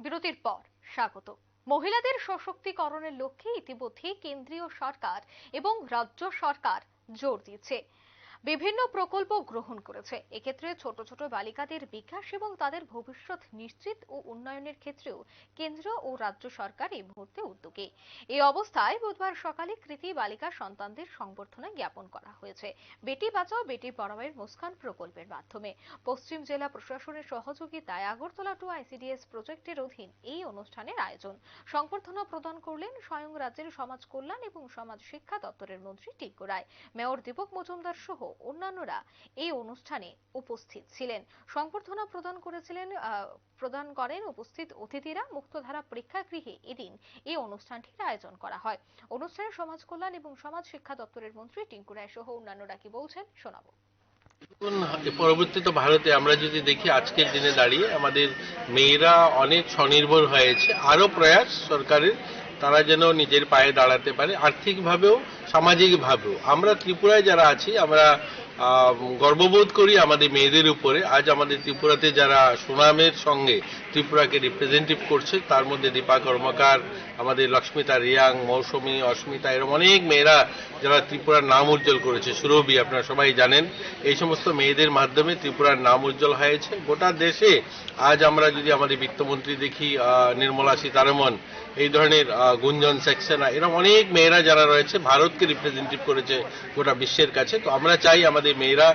বিরতির পর স্বাগত। মহিলাদের সশক্তিকরণের লক্ষ্যে ইতিমধ্যে কেন্দ্রীয় সরকার এবং রাজ্য সরকার জোর দিচ্ছে বিভিন্ন প্রকল্প গ্রহণ করেছে। এক্ষেত্রে ছোট ছোট বালিকাদের বিকাশ এবং তাদের ভবিষ্যৎ নিশ্চিত ও উন্নয়নের ক্ষেত্রেও কেন্দ্র ও রাজ্য সরকার এই মুহূর্তে উদ্যোগী। এই অবস্থায় বুধবার সকালে কৃতি বালিকা সন্তানদের সংবর্ধনা জ্ঞাপন করা হয়েছে। বেটি বাঁচাও, বেটি পড়াওয়ের মুস্কান প্রকল্পের মাধ্যমে। পশ্চিম জেলা প্রশাসনের সহযোগিতায় আগরতলা টু আইসিডিএস প্রজেক্টের অধীন এই অনুষ্ঠানের আয়োজন। সংবর্ধনা প্রদান করলেন স্বয়ং রাজ্যের সমাজ কল্যাণ এবং সমাজ শিক্ষা দপ্তরের মন্ত্রী টিঙ্কু রায়। মেয়র দীপক মজুমদার সহ অন্যান্যরা এই অনুষ্ঠানে উপস্থিত ছিলেন। সংবর্ধনা প্রদান করেছিলেন প্রদান করেন উপস্থিত অতিথিরা। মুক্তধারা প্রেক্ষাগৃহে এদিন এই অনুষ্ঠানটির আয়োজন করা হয়। অনুষ্ঠানে সমাজ কল্যাণ এবং সমাজ শিক্ষা দপ্তরের মন্ত্রী টিঙ্কু রায় সহ অন্যান্যরা কি বলছেন শোনাবো। পরবর্তীতে ভারতে আমরা যদি দেখি, আজকের দিনে দাঁড়িয়ে আমাদের মেয়েরা অনেক স্বনির্ভর হয়েছে। আরও প্রয়াস সরকারের তারা যেন নিজের পায়ে দাঁড়াতে পারে আর্থিকভাবেও সামাজিকভাবেও। আমরা ত্রিপুরায় যারা আছি আমরা গর্ববোধ করি আমাদের মেয়েদের উপরে। আজ আমাদের ত্রিপুরাতে যারা সুনামের সঙ্গে ত্রিপুরাকে রিপ্রেজেন্টেটিভ করছে, তার মধ্যে দীপা কর্মকার, আমাদের লক্ষ্মিতা রিয়াং, মৌসুমী, অস্মিতা এরকম অনেক মেয়েরা যারা ত্রিপুরার নাম উজ্জ্বল করেছে। সুরভি, আপনারা সবাই জানেন, এই সমস্ত মেয়েদের মাধ্যমে ত্রিপুরার নাম উজ্জ্বল হয়েছে। গোটা দেশে আজ আমরা যদি আমাদের বিত্তমন্ত্রী দেখি নির্মলা সীতারমন এই ধরনের গুঞ্জন, সেক্সেনা এরকম অনেক মেয়েরা যারা রয়েছে, ভারতকে রিপ্রেজেন্টেটিভ করেছে গোটা বিশ্বের কাছে। তো আমরা চাই আমাদের মেয়েরা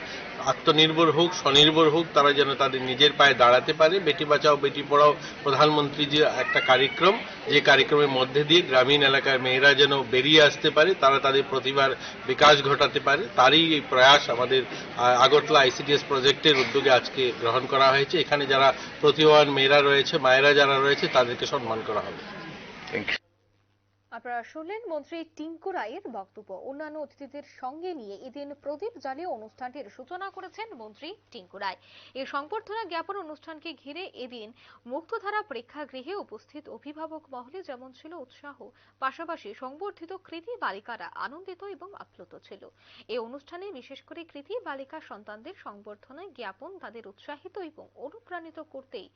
আত্মনির্ভর হোক, স্বনির্ভর হোক, তারা যেন তাদের নিজের পায়ে দাঁড়াতে পারে। বেটি বাঁচাও, বেটি পড়াও প্রধানমন্ত্রী যে একটা কার্যক্রম, যে কার্যক্রমের মধ্যে দিয়ে গ্রামীণ এলাকার মেয়েরা যেন বেরিয়ে আসতে পারে, তারা তাদের প্রতিভার বিকাশ ঘটাতে পারে। তারই এই প্রয়াস আমাদের আগরতলা আইসিডিএস প্রজেক্টের উদ্যোগে আজকে গ্রহণ করা হয়েছে। এখানে যারা প্রতিভাবান মেয়েরা রয়েছে, মায়েরা যারা রয়েছে, তাদেরকে সম্মান করা হবে। আপনারা শুনলেন মন্ত্রী টিঙ্কু রায়ের বক্তব্য। অন্যান্য অতিথিদের সঙ্গে নিয়ে এদিন প্রদীপ জ্বালিয়ে অনুষ্ঠানটির সূচনা করেছেন মন্ত্রী টিঙ্কু রায়। এই সংবর্ধনা জ্ঞাপন অনুষ্ঠানকে ঘিরে এদিন মুক্তধারা প্রেক্ষাগৃহে উপস্থিত অভিভাবক মহলে যেমন ছিল উৎসাহ, পাশাপাশি সংবর্ধিত কৃতি বালিকারা আনন্দিত এবং আপ্লুত ছিল। এই অনুষ্ঠানে বিশেষ করে কৃতি বালিকা সন্তানদের সংবর্ধনা জ্ঞাপন তাদের উৎসাহিত এবং অনুপ্রাণিত করতেই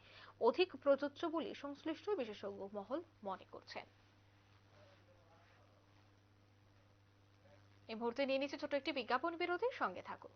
অধিক প্রযোজ্য বলে সংশ্লিষ্ট বিশেষজ্ঞ মহল মনে করছেন। এই মুহূর্তে নিয়ে নিচ্ছে ছোট একটি বিজ্ঞাপন বিরতির সঙ্গে থাকুন।